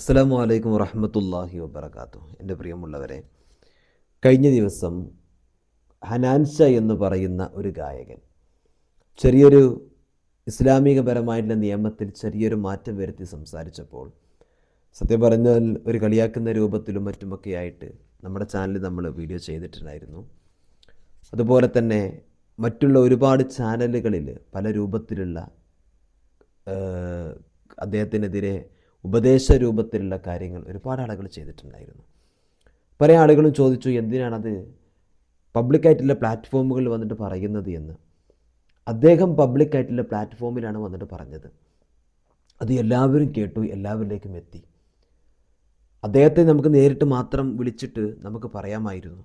അസ്സലാമു വലൈക്കും വറഹമത്തല്ലാഹി വബർക്കാത്തു എന്റെ പ്രിയമുള്ളവരെ കഴിഞ്ഞ ദിവസം ഹനാൻഷ എന്ന് പറയുന്ന ഒരു ഗായകൻ ചെറിയൊരു ഇസ്ലാമികപരമായിട്ടുള്ള നിയമത്തിൽ ചെറിയൊരു മാറ്റം വരുത്തി സംസാരിച്ചപ്പോൾ സത്യം പറഞ്ഞാൽ ഒരു കളിയാക്കുന്ന രൂപത്തിലും മറ്റുമൊക്കെ ആയിട്ട് നമ്മുടെ ചാനലിൽ നമ്മൾ വീഡിയോ ചെയ്തിട്ടുണ്ടായിരുന്നു. അതുപോലെ തന്നെ മറ്റുള്ള ഒരുപാട് ചാനലുകളിൽ പല രൂപത്തിലുള്ള അദ്ദേഹത്തിനെതിരെ ഉപദേശ രൂപത്തിലുള്ള കാര്യങ്ങൾ ഒരുപാട് ആളുകൾ ചെയ്തിട്ടുണ്ടായിരുന്നു. പല ആളുകളും ചോദിച്ചു എന്തിനാണത് പബ്ലിക്കായിട്ടുള്ള പ്ലാറ്റ്ഫോമുകളിൽ വന്നിട്ട് പറയുന്നത് എന്ന്? അദ്ദേഹം പബ്ലിക്കായിട്ടുള്ള പ്ലാറ്റ്ഫോമിലാണ് വന്നിട്ട് പറഞ്ഞത്. അത് എല്ലാവരും കേട്ടു എല്ലാവരിലേക്കും എത്തി. അദ്ദേഹത്തെ നമുക്ക് നേരിട്ട് മാത്രം വിളിച്ചിട്ട് നമുക്ക് പറയാമായിരുന്നു.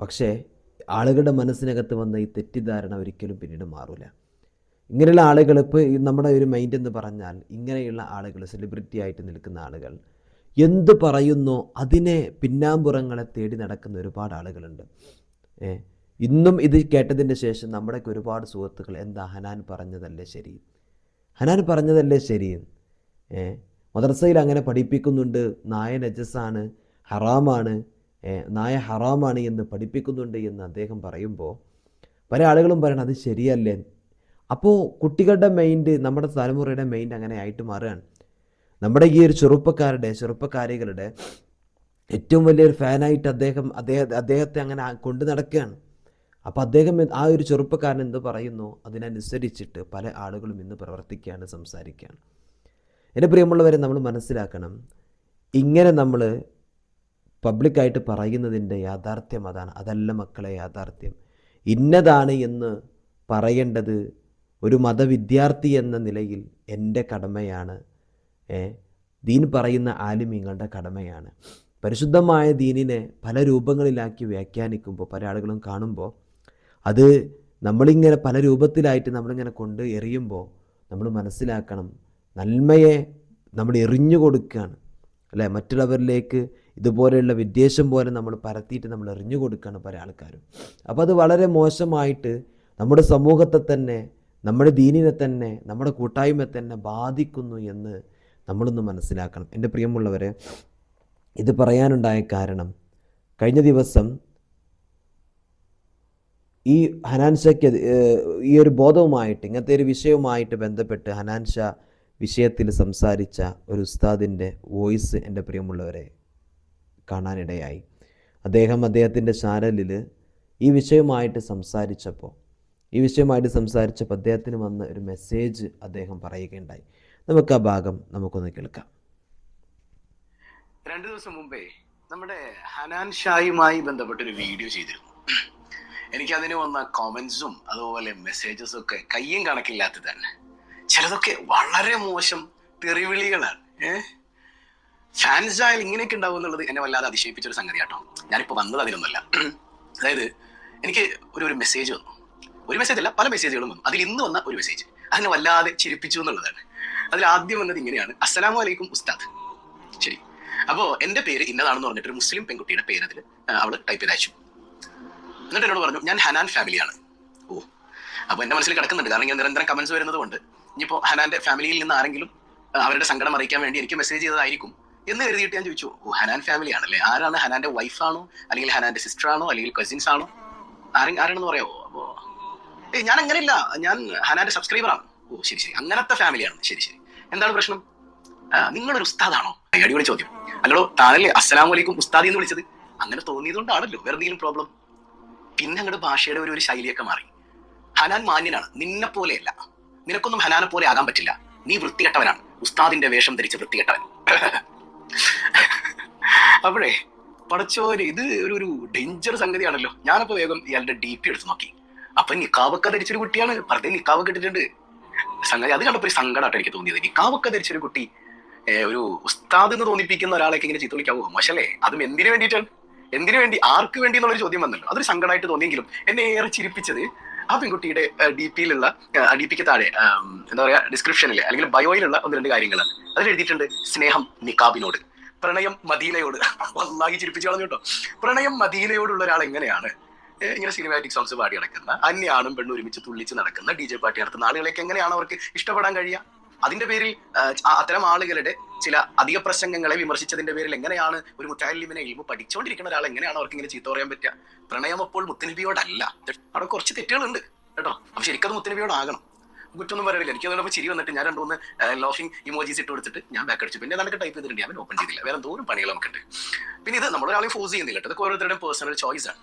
പക്ഷേ ആളുകളുടെ മനസ്സിനകത്ത് വന്ന ഈ തെറ്റിദ്ധാരണ ഒരിക്കലും പിന്നീട് മാറില്ല ഇങ്ങനെയുള്ള ആളുകൾ ഇപ്പോൾ നമ്മുടെ ഒരു മൈൻഡ് എന്ന് പറഞ്ഞാൽ ഇങ്ങനെയുള്ള ആളുകൾ സെലിബ്രിറ്റി ആയിട്ട് നിൽക്കുന്ന ആളുകൾ എന്ത് പറയുന്നോ അതിനെ പിന്നാമ്പുറങ്ങളെ തേടി നടക്കുന്ന ഒരുപാട് ആളുകളുണ്ട്. ഏ ഇന്നും ഇത് കേട്ടതിന്റെ ശേഷം നമ്മുടെയൊക്കെ ഒരുപാട് സുഹൃത്തുക്കൾ എന്താ ഹനാൻ പറഞ്ഞതല്ലേ ശരി? ഹനാൻ പറഞ്ഞതല്ലേ ശരി? ഏ മദ്രസയിൽ അങ്ങനെ പഠിപ്പിക്കുന്നുണ്ട് നായ നജസാണ് ഹറാമാണ് നായ ഹറാമാണ് എന്ന് പഠിപ്പിക്കുന്നുണ്ട് എന്ന് അദ്ദേഹം പറയുമ്പോൾ പല ആളുകളും പറയണം അത് ശരിയല്ലേ? അപ്പോൾ കുട്ടികളുടെ മൈൻഡ് നമ്മുടെ തലമുറയുടെ മൈൻഡ് അങ്ങനെ ആയിട്ട് മാറുകയാണ്. നമ്മുടെ ഈ ഒരു ചെറുപ്പക്കാരുടെ ചെറുപ്പക്കാരികളുടെ ഏറ്റവും വലിയൊരു ഫാനായിട്ട് അദ്ദേഹം അദ്ദേഹം അദ്ദേഹത്തെ അങ്ങനെ കൊണ്ടു നടക്കുകയാണ്. അപ്പോൾ അദ്ദേഹം ആ ഒരു ചെറുപ്പക്കാരൻ എന്ത് പറയുന്നു? അതിനനുസരിച്ചിട്ട് പല ആളുകളും ഇന്ന് പ്രവർത്തിക്കുകയാണ് സംസാരിക്കുകയാണ്. എന്റെ പ്രിയമുള്ളവരെ നമ്മൾ മനസ്സിലാക്കണം ഇങ്ങനെ നമ്മൾ പബ്ലിക്കായിട്ട് പറയുന്നതിന്റെ യാഥാർത്ഥ്യം അതാണ്. അതല്ല മക്കളെ യാഥാർത്ഥ്യം. ഇന്നതാണ് എന്ന് പറയേണ്ടത് ഒരു മതവിദ്യാർത്ഥി എന്ന നിലയിൽ എന്റെ കടമയാണ് ദീൻ പറയുന്ന ആലിമീങ്ങളുടെ കടമയാണ്. പരിശുദ്ധമായ ദീനിനെ പല രൂപങ്ങളിലാക്കി വ്യാഖ്യാനിക്കുമ്പോൾ പല ആളുകളും കാണുമ്പോൾ അത് നമ്മളിങ്ങനെ പല രൂപത്തിലായിട്ട് നമ്മളിങ്ങനെ കൊണ്ട് എറിയുമ്പോൾ നമ്മൾ മനസ്സിലാക്കണം നന്മയെ നമ്മൾ എറിഞ്ഞു കൊടുക്കുകയാണ്. അല്ലേ? മറ്റുള്ളവരിലേക്ക് ഇതുപോലെയുള്ള വിദ്വേഷം പോലെ നമ്മൾ പരത്തിയിട്ട് നമ്മൾ എറിഞ്ഞു കൊടുക്കുകയാണ് പല ആൾക്കാരും. അപ്പോൾ അത് വളരെ മോശമായിട്ട് നമ്മുടെ സമൂഹത്തെ തന്നെ നമ്മുടെ ദീനിനെ തന്നെ നമ്മുടെ കൂട്ടായ്മയെ തന്നെ ബാധിക്കുന്നു എന്ന് നമ്മളൊന്ന് മനസ്സിലാക്കണം. എന്റെ പ്രിയമുള്ളവരെ ഇത് പറയാനുണ്ടായ കാരണം കഴിഞ്ഞ ദിവസം ഈ ഹനാൻഷയ്ക്ക് ഈ ഒരു ബോധവുമായിട്ട് ഇങ്ങനത്തെ ഒരു വിഷയവുമായിട്ട് ബന്ധപ്പെട്ട് ഹനാൻഷ വിഷയത്തിൽ സംസാരിച്ച ഒരു ഉസ്താദിന്റെ വോയിസ് എന്റെ പ്രിയമുള്ളവരെ കാണാനിടയായി. അദ്ദേഹം അദ്ദേഹത്തിന്റെ ചാനലിൽ ഈ വിഷയവുമായിട്ട് സംസാരിച്ചപ്പോൾ ഈ വിഷയമായിട്ട് സംസാരിച്ചപ്പോൾ അദ്ദേഹത്തിന് വന്ന ഒരു മെസ്സേജ് അദ്ദേഹം പറയുകയുണ്ടായി. നമുക്ക് ആ ഭാഗം നമുക്കൊന്ന് കേൾക്കാം. രണ്ടു ദിവസം മുമ്പേ നമ്മുടെ ഹനാൻ ഷായുമായി ബന്ധപ്പെട്ടൊരു വീഡിയോ ചെയ്തിരുന്നു. എനിക്ക് അതിന് വന്ന കോമൻസും അതുപോലെ മെസ്സേജസും ഒക്കെ കയ്യും തന്നെ. ചിലതൊക്കെ വളരെ മോശം തെറിവിളികളാണ്. ഏഹ് ഫാൻസ് ആയാൽ ഇങ്ങനെയൊക്കെ ഉണ്ടാവും എന്നുള്ളത് എന്നെ വല്ലാതെ അതിശയിപ്പിച്ചൊരു സംഗതി കേട്ടോ ഞാനിപ്പോ വന്നത് അതിലൊന്നുമല്ല അതായത് എനിക്ക് ഒരു ഒരു മെസ്സേജ് വന്നു. ഒരു മെസ്സേജ് അല്ല പല മെസ്സേജുകളും വന്നു. അതിൽ ഇന്ന് വന്ന ഒരു മെസ്സേജ് അതിനെ വല്ലാതെ ചിരിപ്പിച്ചു എന്നുള്ളതാണ്. അതിൽ ആദ്യം വന്നത് ഇങ്ങനെയാണ്. അസ്സലാമു അലൈക്കും ഉസ്താദ്. ശരി. അപ്പോ എന്റെ പേര് ഇന്നതാണെന്ന് പറഞ്ഞിട്ട് ഒരു മുസ്ലിം പെൺകുട്ടിയുടെ പേര് അതിൽ അവൾ ടൈപ്പ് ചെയ്ത് എന്നിട്ട് എന്നോട് പറഞ്ഞു ഞാൻ ഹനാൻ ഫാമിലിയാണ് ഓ. അപ്പൊ എന്റെ മനസ്സിൽ കിടക്കുന്നുണ്ട്. കാരണം ഞാൻ നിരന്തരം കമന്റ്സ് വരുന്നത് കൊണ്ട് ഇനിയിപ്പോ ഹനാന്റെ ഫാമിലിയിൽ നിന്ന് ആരെങ്കിലും അവരുടെ സങ്കടം അറിയിക്കാൻ വേണ്ടി എനിക്ക് മെസ്സേജ് ചെയ്തതായിരിക്കും എന്ന് കരുതിയിട്ട് ഞാൻ ചോദിച്ചു ഓ ഹനാൻ ഫാമിലി ആണല്ലേ ആരാണ് ഹനാന്റെ വൈഫാണോ അല്ലെങ്കിൽ ഹനാന്റെ സിസ്റ്റർ ആണോ? അല്ലെങ്കിൽ കസിൻസ് ആണോ? ആരെങ്കിലും ആരാണെന്ന് പറയാമോ അപ്പോ ഏയ് ഞാൻ അങ്ങനെയില്ല ഞാൻ ഹനാന്റെ സബ്സ്ക്രൈബറാണ് ഓ ശരി ശരി. അങ്ങനത്തെ ഫാമിലിയാണ് ശരി ശരി. എന്താണ് പ്രശ്നം? നിങ്ങളൊരു ഉസ്താദാണോ? അടിപൊളി ചോദ്യം. അല്ലോ താനല്ലേ അസ്സലാമു അലൈക്കും ഉസ്താദി എന്ന് വിളിച്ചത്? അങ്ങനെ തോന്നിയതുകൊണ്ടാണല്ലോ. വേറെ എന്തെങ്കിലും പ്രോബ്ലം പിന്നെ അങ്ങോട്ട് ഭാഷയുടെ ഒരു ഒരു ശൈലിയൊക്കെ മാറി. ഹനാൻ മാന്യനാണ്. നിന്നെ പോലെയല്ല. നിനക്കൊന്നും ഹനാനെ പോലെ ആകാൻ പറ്റില്ല. നീ വൃത്തികെട്ടവനാണ്. ഉസ്താദിന്റെ വേഷം ധരിച്ച വൃത്തികെട്ടവൻ. അപ്പോഴേ പടച്ചോര് ഇത് ഒരു ഒരു ഡേഞ്ചർ സംഗതിയാണല്ലോ. ഞാനപ്പോ വേഗം ഇയാളുടെ ഡി പി എടുത്ത് നോക്കി. അപ്പൊ നിക്കാവൊക്കെ ധരിച്ചൊരു കുട്ടിയാണ്. വെറുതെ നിക്കാവൊക്കെ ഇട്ടിട്ടുണ്ട്. സംഗതി അത് കണ്ടപ്പോ ഒരു സങ്കടമായിട്ട് എനിക്ക് തോന്നിയത്. നിക്കാവൊക്കെ ധരിച്ചൊരു കുട്ടി ഒരു ഉസ്താദ് എന്ന് തോന്നിപ്പിക്കുന്ന ഒരാളേക്ക് ഇങ്ങനെ ചീത്ത വിളിക്കാവോ? മോശല്ലേ? അതും എന്തിനു വേണ്ടിയിട്ടാണ്? എന്തിനു വേണ്ടി? ആർക്ക് വേണ്ടി എന്നുള്ളൊരു ചോദ്യം വന്നല്ലോ. അതൊരു സങ്കടമായിട്ട് തോന്നിയെങ്കിലും എന്നെ ഏറെ ചിരിപ്പിച്ചത് ആ പെൺകുട്ടിയുടെ ഡി പിയിലുള്ള ഡി പിക്ക് താഴെ എന്താ പറയാ ഡിസ്ക്രിപ്ഷനിൽ അല്ലെങ്കിൽ ബയോയിലുള്ള ഒന്ന് രണ്ട് കാര്യങ്ങളാണ്. അതിൽ എഴുതിയിട്ടുണ്ട് സ്നേഹം നിക്കാബിനോട്. പ്രണയം മദീനയോട്. വന്നാകി ചിരിപ്പിച്ചു കളഞ്ഞു കേട്ടോ. പ്രണയം മദീനയോടുള്ള ഒരാൾ എങ്ങനെയാണ്? ഇങ്ങനെ സിനിമാറ്റിക് സോങ്സ് പാടി നടക്കുന്ന അന്യാണും പെണ്ണും ഒരുമിച്ച് തുള്ളിച്ച് നടക്കുന്ന ഡി ജെ പാർട്ടി നടത്തുന്ന ആളുകളൊക്കെ എങ്ങനെയാണ് അവർക്ക് ഇഷ്ടപ്പെടാൻ കഴിയുക? അതിന്റെ പേരിൽ അത്തരം ആളുകളുടെ ചില അധിക പ്രസംഗങ്ങളെ വിമർശിച്ചതിന്റെ പേരിൽ എങ്ങനെയാണ് ഒരു മുറ്റാലിമിനെ ഇൽമു പഠിച്ചുകൊണ്ടിരിക്കുന്ന ഒരാൾ എങ്ങനെയാണ് അവർക്ക് ഇങ്ങനെ ചീത്ത പറയാൻ പറ്റുക? പ്രണയം അപ്പോൾ മുത്തനബിയോടല്ല. അവിടെ കുറച്ച് തെറ്റുകളുണ്ട് കേട്ടോ. അപ്പൊ ശരിക്കും അത് മുത്തനബിയോടാകണം. കുറ്റൊന്നും പറയില്ല എനിക്ക് അതുകൊണ്ട് ചിരി വന്നിട്ട് ഞാൻ രണ്ടു രണ്ടുമൂന്ന് ലോഫിംഗ് ഇമോജീസ് ഇട്ട് കൊടുത്തിട്ട് ഞാൻ ബാക്ക് അടിച്ചു. പിന്നെ നമുക്ക് ടൈപ്പ് ചെയ്തിട്ടുണ്ട്. ഞാൻ ഓപ്പൺ ചെയ്തില്ല. വേറെ എന്തോരം പണികൾ നമുക്കുണ്ട്. പിന്നെ ഇത് നമ്മളൊരാളെ ഫോഴ്സ് ചെയ്യുന്നില്ല കേട്ടോ. ഇതൊക്കെ ഓരോരുത്തരുടെയും പേഴ്സണൽ ചോയ്സ് ആണ്.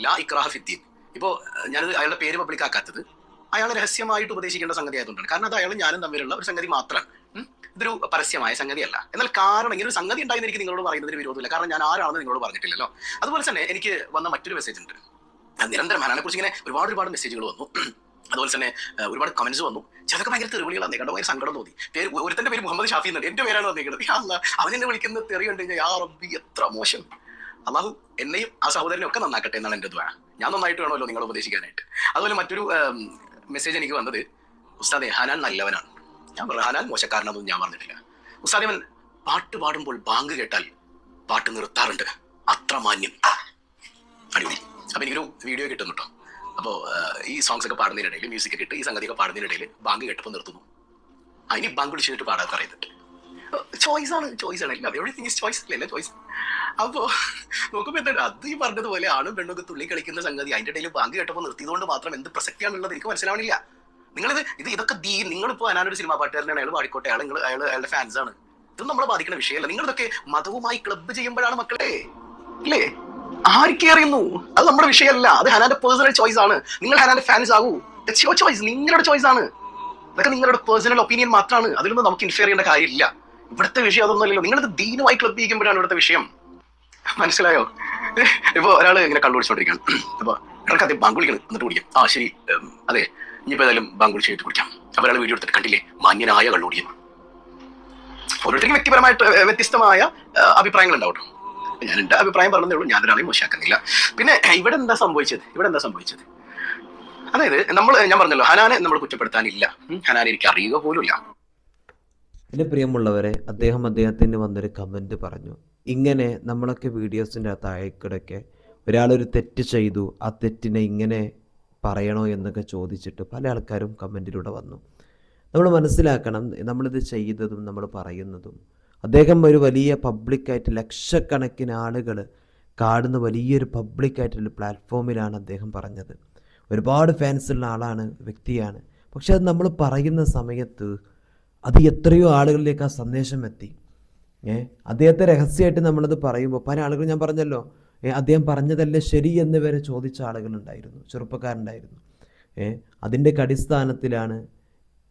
ലാ ഇക്രാഹ ഫിദ്ദീൻ ഇപ്പോ ഏഹ്, ഞാനത് അയാളുടെ പേര് പബ്ലിക് ആക്കാത്തത് അയാൾ രഹസ്യമായിട്ട് ഉപദേശിക്കേണ്ട സംഗതി ആയതുകൊണ്ടാണ്. കാരണം അത് അയാളും ഞാനും തമ്മിലുള്ള ഒരു സംഗതി മാത്രമാണ്. ഇതൊരു പരസ്യമായ സംഗതിയല്ല. എന്നാൽ കാരണം ഇങ്ങനെ ഒരു സംഗതി ഉണ്ടായിരുന്നു എനിക്ക് നിങ്ങളോട് പറയുന്നതിന് വിരോധമില്ല. കാരണം ഞാൻ ആരാണെന്ന് നിങ്ങളോട് പറഞ്ഞിട്ടില്ലല്ലോ. അതുപോലെ തന്നെ എനിക്ക് വന്ന മറ്റൊരു മെസ്സേജ് ഉണ്ട്. നിരന്തരം ഹനാനെ കുറിച്ച് ഇങ്ങനെ ഒരുപാട് ഒരുപാട് മെസ്സേജുകൾ വന്നു. അതുപോലെ തന്നെ ഒരുപാട് കമന്റ്സ് വന്നു. ചിലതൊക്കെ ഭയങ്കര തെറിവിളികളാണ്. കണ്ടോ ഭയങ്കര സങ്കടം തോന്നി. പേര് ഒരുത്തന്റെ പേര് മുഹമ്മദ് ഷാഫി എന്നുണ്ട് എന്റെ പേരാണ് വന്നിരിക്കുന്നത് അല്ല. അവൻ എന്നെ വിളിക്കുന്ന തെറി കണ്ടു യാ റബ്ബി എത്ര മോശം. അള്ളാഹു എന്നെയും ആ സഹോദരനെ ഒക്കെ നന്നാക്കട്ടെ എന്നാണ് എന്റെ ദ്വാ. ഞാൻ നന്നായിട്ട് വേണമല്ലോ നിങ്ങളെ ഉപദേശിക്കാനായിട്ട്. അതുപോലെ മറ്റൊരു മെസ്സേജ് എനിക്ക് വന്നത് ഉസ്താദെ ഹനാൻ നല്ലവനാണ്. ഞാൻ പറഞ്ഞു ഹനാൻ മോശക്കാരനൊന്നും ഞാൻ പറഞ്ഞിട്ടില്ല. ഉസ്താദ് അവൻ പാട്ട് പാടുമ്പോൾ ബാങ്ക് കേട്ടാൽ പാട്ട് നിർത്താറുണ്ട്. അത്ര മാന്യം. അടിപൊളി. അപ്പൊ എനിക്കൊരു വീഡിയോ കിട്ടുന്നു കേട്ടോ അപ്പോൾ ഈ സോങ്സ് ഒക്കെ പാടുന്നതിനിടയിൽ മ്യൂസിക് ഒക്കെ ഇട്ട് ഈ സംഗതിയൊക്കെ പാടുന്നതിനിടയിൽ ബാങ്ക് കേട്ടപ്പോൾ നിർത്തുന്നു. അതിന് ബാങ്ക് വിളിച്ചിട്ട് പാടാൻ പറയുന്നുണ്ട്. ചോയ്സ് ആണ് ചോയ്സ് ആണ്. എല്ലാം എവറിത്തിങ് ഇസ് ചോയ്സ് അല്ലേ ചോയ്സ് അപ്പോൾ നോക്കുമ്പോൾ എന്താണ് അത് ഈ പറഞ്ഞതുപോലെ ആണും പെണ്ണൊക്കെ തുള്ളി കളിക്കുന്ന സംഗതി അതിന്റെ ഇടയിൽ ബാങ്ക് കേട്ടപ്പോൾ നിർത്തിയതുകൊണ്ട് മാത്രം എന്ത് പ്രസക്തിയാണുള്ളത് എനിക്ക് മനസ്സിലാവണില്ല. നിങ്ങളിത് ഇത് ഇതൊക്കെ ദീ നിങ്ങളിപ്പോൾ ഞാനൊരു സിനിമാ പാട്ടുകാരനാണ് അയാൾ പാടിക്കോട്ടെ അയാൾ നിങ്ങൾ അയാൾ അയാളുടെ ഫാൻസ് ആണ്. ഇതൊന്നും നമ്മളെ ബാധിക്കുന്ന വിഷയമല്ല. നിങ്ങളിതൊക്കെ മതവുമായി ക്ലബ്ബ് ചെയ്യുമ്പോഴാണ് മക്കളെ അല്ലേ? ആർക്ക് അറിയുന്നു അത് നമ്മുടെ വിഷയമല്ല. അത് ഹനാന്റെ പേഴ്സണൽ ചോയ്സ് ആണ്. നിങ്ങൾ ഹനാന്റെ ഫാൻസ് ആകൂ. ഇറ്റ്സ് യുവർ ചോയ്സ് നിങ്ങളുടെ ചോയ്സ് ആണ്. അതൊക്കെ നിങ്ങളുടെ പേഴ്സണൽ ഒപ്പീനിയൻ മാത്രമാണ് അതിലൊന്നും നമുക്ക് ഇൻഫെയർ ചെയ്യേണ്ട കാര്യമില്ല. ഇവിടുത്തെ വിഷയം അതൊന്നുമല്ലല്ലോ. നിങ്ങളിത് ദീനുമായി ക്ലബ് ചെയ്യുമ്പോഴാണ് ഇവിടുത്തെ വിഷയം. മനസ്സിലായോ? ഇപ്പൊ ഒരാൾ ഇങ്ങനെ കണ്ടുപിടിച്ചോണ്ടിരിക്കുകയാണ് അപ്പൊ ഇടയ്ക്ക് അദ്ദേഹം ബാങ്ക് എന്നിട്ട് കുടിക്കാം. ആ ശരി. അതെ. ഇനിയിപ്പോ ഏതായാലും ബാങ്ക് ചെയ്തിട്ട് കുടിക്കാം. അപ്പൊ ഒരാൾ വീഡിയോ എടുത്തിട്ട് കണ്ടില്ലേ? മാന്യനായ കള്ളുടിയൻ ഓരോരുത്തർക്കും വ്യക്തിപരമായിട്ട് വ്യത്യസ്തമായ അഭിപ്രായങ്ങൾ ഉണ്ടാവട്ടോ ഞാൻ എന്റെ അഭിപ്രായം പറഞ്ഞതേ ഉള്ളൂ. ഞാൻ ഒരാളെയും മോശമാക്കുന്നില്ല. പിന്നെ ഇവിടെ എന്താ സംഭവിച്ചത്? ഇവിടെ എന്താ സംഭവിച്ചത്? അതായത് നമ്മൾ ഞാൻ പറഞ്ഞല്ലോ ഹനാനെ നമ്മൾ കുറ്റപ്പെടുത്താനില്ല. ഹനാനെ എനിക്ക് അറിയുക പോലുമില്ല. എന്റെ പ്രിയമുള്ളവരെ അദ്ദേഹം അദ്ദേഹത്തിന് വന്നൊരു കമന്റ് പറഞ്ഞു. ഇങ്ങനെ നമ്മളൊക്കെ വീഡിയോസിന്റെ താഴേക്കിടയ്ക്ക് ഒരാളൊരു തെറ്റ് ചെയ്തു ആ തെറ്റിനെ ഇങ്ങനെ പറയണോ എന്നൊക്കെ ചോദിച്ചിട്ട് പല ആൾക്കാരും കമന്റിലൂടെ വന്നു. നമ്മൾ മനസ്സിലാക്കണം നമ്മളിത് ചെയ്തതും നമ്മൾ പറയുന്നതും അദ്ദേഹം ഒരു വലിയ പബ്ലിക്കായിട്ട് ലക്ഷക്കണക്കിന് ആളുകൾ കാണുന്ന വലിയൊരു പബ്ലിക്കായിട്ടുള്ള പ്ലാറ്റ്ഫോമിലാണ് അദ്ദേഹം പറഞ്ഞത്. ഒരുപാട് ഫാൻസ് ഉള്ള ആളാണ് വ്യക്തിയാണ്. പക്ഷെ അത് നമ്മൾ പറയുന്ന സമയത്ത് അത് എത്രയോ ആളുകളിലേക്ക് ആ സന്ദേശം എത്തി. ഏ അദ്ദേഹത്തെ രഹസ്യമായിട്ട് നമ്മളത് പറയുമ്പോൾ പല ആളുകൾ ഞാൻ പറഞ്ഞല്ലോ ഏ അദ്ദേഹം പറഞ്ഞതല്ലേ ശരി എന്ന് വരെ ചോദിച്ച ആളുകളുണ്ടായിരുന്നു ചെറുപ്പക്കാരുണ്ടായിരുന്നു. ഏ അതിന്റെ അടിസ്ഥാനത്തിലാണ്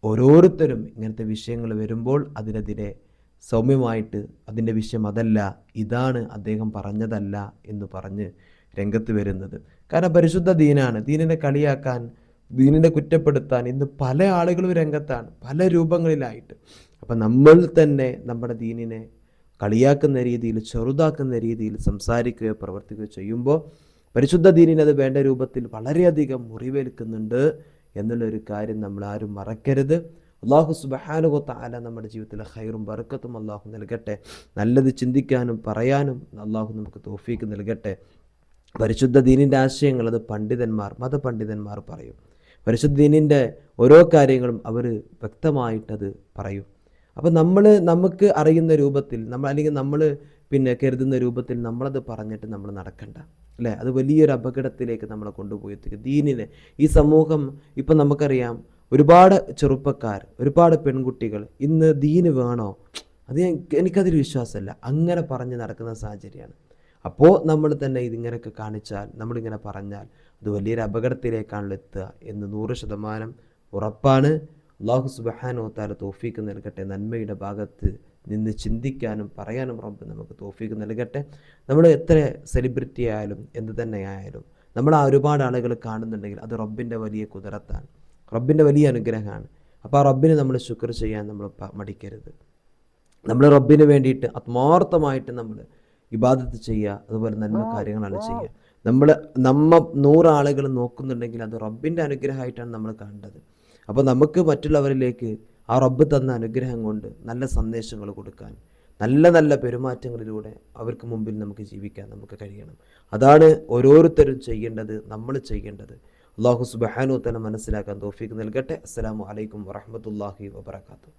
ഓരോരുത്തരും ഇങ്ങനത്തെ വിഷയങ്ങൾ വരുമ്പോൾ അതിനെതിരെ സൗമ്യമായിട്ട് അതിന്റെ വിഷയം അതല്ല ഇതാണ് അദ്ദേഹം പറഞ്ഞതല്ല എന്ന് പറഞ്ഞ് രംഗത്ത് വരുന്നത്. കാരണം പരിശുദ്ധ ദീനാണ്. ദീനിനെ കളിയാക്കാൻ ദീനിനെ കുറ്റപ്പെടുത്താൻ ഇന്ന് പല ആളുകളും രംഗത്താണ്. പല രൂപങ്ങളിലായിട്ട്. അപ്പം നമ്മൾ തന്നെ നമ്മുടെ ദീനിനെ കളിയാക്കുന്ന രീതിയിൽ ചെറുതാക്കുന്ന രീതിയിൽ സംസാരിക്കുകയോ പ്രവർത്തിക്കുകയോ ചെയ്യുമ്പോൾ പരിശുദ്ധ ദീനിന് അത് വേണ്ട രൂപത്തിൽ വളരെയധികം മുറിവേൽക്കുന്നുണ്ട് എന്നുള്ളൊരു കാര്യം നമ്മൾ ആരും മറക്കരുത്. അള്ളാഹു സുബഹാനുകൊത്ത ആല നമ്മുടെ ജീവിതത്തിലെ ഹൈറും ബർക്കത്തും അള്ളാഹു നൽകട്ടെ. നല്ലത് ചിന്തിക്കാനും പറയാനും അള്ളാഹു നമുക്ക് തോഫീക്ക് നൽകട്ടെ. പരിശുദ്ധ ദീനിന്റെ ആശയങ്ങൾ അത് പണ്ഡിതന്മാർ മതപണ്ഡിതന്മാർ പറയും. പരിശുദ്ധ ദീനിന്റെ ഓരോ കാര്യങ്ങളും അവർ വ്യക്തമായിട്ടത് പറയും. അപ്പോൾ നമ്മൾ നമുക്ക് അറിയുന്ന രൂപത്തിൽ നമ്മൾ അല്ലെങ്കിൽ നമ്മൾ പിന്നെ കരുതുന്ന രൂപത്തിൽ നമ്മളത് പറഞ്ഞിട്ട് നമ്മൾ നടക്കണ്ട അല്ലേ? അത് വലിയൊരു അപകടത്തിലേക്ക് നമ്മളെ കൊണ്ടുപോയി ദീനിനെ ഈ സമൂഹം ഇപ്പം നമുക്കറിയാം ഒരുപാട് ചെറുപ്പക്കാർ ഒരുപാട് പെൺകുട്ടികൾ ഇന്ന് ദീന് വേണോ? അത് എനിക്കതിൽ വിശ്വാസമല്ല. അങ്ങനെ പറഞ്ഞ് നടക്കുന്ന സാഹചര്യമാണ്. അപ്പോൾ നമ്മൾ തന്നെ ഇതിങ്ങനെയൊക്കെ കാണിച്ചാൽ നമ്മളിങ്ങനെ പറഞ്ഞാൽ അത് വലിയൊരു അപകടത്തിലേക്കാണല്ലോ എത്തുക എന്ന് നൂറ് ശതമാനം ഉറപ്പാണ്. അള്ളാഹു സുബഹാനോ താല തോഫീക്ക് നൽകട്ടെ. നന്മയുടെ ഭാഗത്ത് നിന്ന് ചിന്തിക്കാനും പറയാനും റബ്ബ് നമുക്ക് തോഫീക്ക് നൽകട്ടെ. നമ്മൾ എത്ര സെലിബ്രിറ്റി ആയാലും എന്ത് തന്നെ ആയാലും നമ്മൾ ആ ഒരുപാട് ആളുകൾ കാണുന്നുണ്ടെങ്കിൽ അത് റബ്ബിന്റെ വലിയ കുതിരത്താണ്. റബ്ബിന്റെ വലിയ അനുഗ്രഹമാണ്. അപ്പോൾ ആ റബ്ബിന് നമ്മൾ ശുക്ർ ചെയ്യാൻ നമ്മൾ മടിക്കരുത്. നമ്മൾ റബ്ബിന് വേണ്ടിയിട്ട് ആത്മാർത്ഥമായിട്ട് നമ്മൾ ഇബാദത്ത് ചെയ്യുക അതുപോലെ നന്മ കാര്യങ്ങളാണ് ചെയ്യുക. നമ്മൾ നമ്മ നൂറാളുകൾ നോക്കുന്നുണ്ടെങ്കിൽ അത് റബ്ബിന്റെ അനുഗ്രഹമായിട്ടാണ് നമ്മൾ കണ്ടത്. അപ്പോൾ നമുക്ക് മറ്റുള്ളവരിലേക്ക് ആ റബ്ബ് തന്ന അനുഗ്രഹം കൊണ്ട് നല്ല സന്ദേശങ്ങൾ കൊടുക്കാൻ നല്ല നല്ല പെരുമാറ്റങ്ങളിലൂടെ അവർക്ക് മുമ്പിൽ നമുക്ക് ജീവിക്കാൻ നമുക്ക് കഴിയണം. അതാണ് ഓരോരുത്തരും ചെയ്യേണ്ടത് നമ്മൾ ചെയ്യേണ്ടത്. അള്ളാഹു സുബഹാനു തന്നെ മനസ്സിലാക്കാൻ തോഫീക്ക് നൽകട്ടെ. അസ്സലാമു അലൈക്കും വറഹമത്തല്ലാഹി വബർക്കാത്തു